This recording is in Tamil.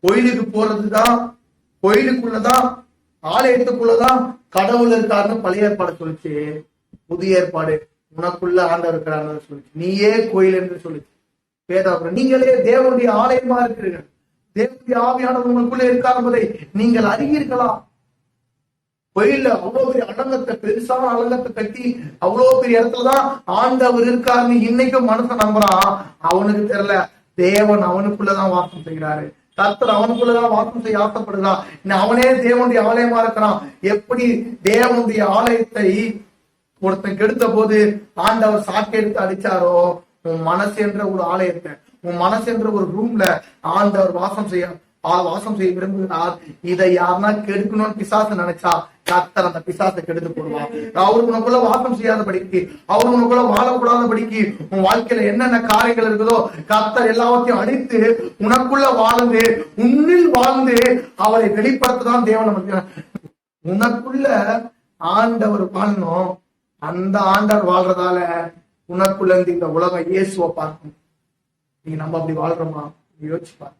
கோயிலுக்கு போறதுதான் கோயிலுக்குள்ளதான் ஆலயத்துக்குள்ளதான் கடவுள் இருக்காருன்னு பழைய ஏற்பாடு சொல்லிச்சு. புதிய ஏற்பாடு. உனக்குள்ள ஆண்டவர் இருக்கிறான்னு சொல்லிச்சு. நீயே கோயில் என்று சொல்லிச்சு. வேதாபுரம் நீங்களே தேவனுடைய ஆலயமா இருக்கிறீர்கள். தேவனுடைய ஆவியானவர் உங்களுக்குள்ளே இருக்கார் என்பதை நீங்கள் அறிவீர்களா? கோயில்ல அவ்வளவு பெரிய அலங்கத்தை பெருசான அலங்கத்தை கட்டி அவ்வளவு பெரிய இடத்துலதான் ஆண்டவர் இருக்காருன்னு இன்னைக்கும் மனசை நம்புறான். அவனுக்கு தெரியல. தேவன் அவனுக்குள்ளதான் வாசம் செய்கிறாரு. கர்த்தர் அவனுக்குள்ளதான் வாசம் செய்ய ஆசைப்படுகிறான் அவனே தேவனுடைய ஆலயமா இருக்கிறான். எப்படி தேவனுடைய ஆலயத்தை ஒருத்தன் கெடுத்த போது ஆண்டவர் சாட்டை எடுத்து அடிச்சாரோ? உன் மனசு என்ற ஒரு ஆலயத்தை உன் மனசு என்ற ஒரு ரூம்ல ஆண்டவர் வாசம் செய்ய ஆ, வாசம் செய்ய விரும்புகிறார். இதை யாருன்னா கெடுக்கணும்னு பிசாசு நினைச்சா கத்தர் அந்த பிசாசை கெடுத்து போடுவான் அவர் உனக்குள்ள வாசம் செய்யாதபடிக்கு அவர் உனக்குள்ள வாழக்கூடாத படிக்கு உன் வாழ்க்கையில என்னென்ன காரியங்கள் இருக்குதோ கத்தர் எல்லாவற்றையும் அடித்து உனக்குள்ள வாழ்ந்து உன்னில் வாழ்ந்து அவரை வெளிப்படுத்ததான் தேவன் நமக்கு உனக்குள்ள ஆண்டவர் வாழணும். அந்த ஆண்டவர் வாழ்றதால உனக்குள்ள இருந்து இந்த உலகம் இயேசுவை பார்க்கணும். நீ நம்ம அப்படி வாழ்றோமா? யோசிச்சு பாருங்க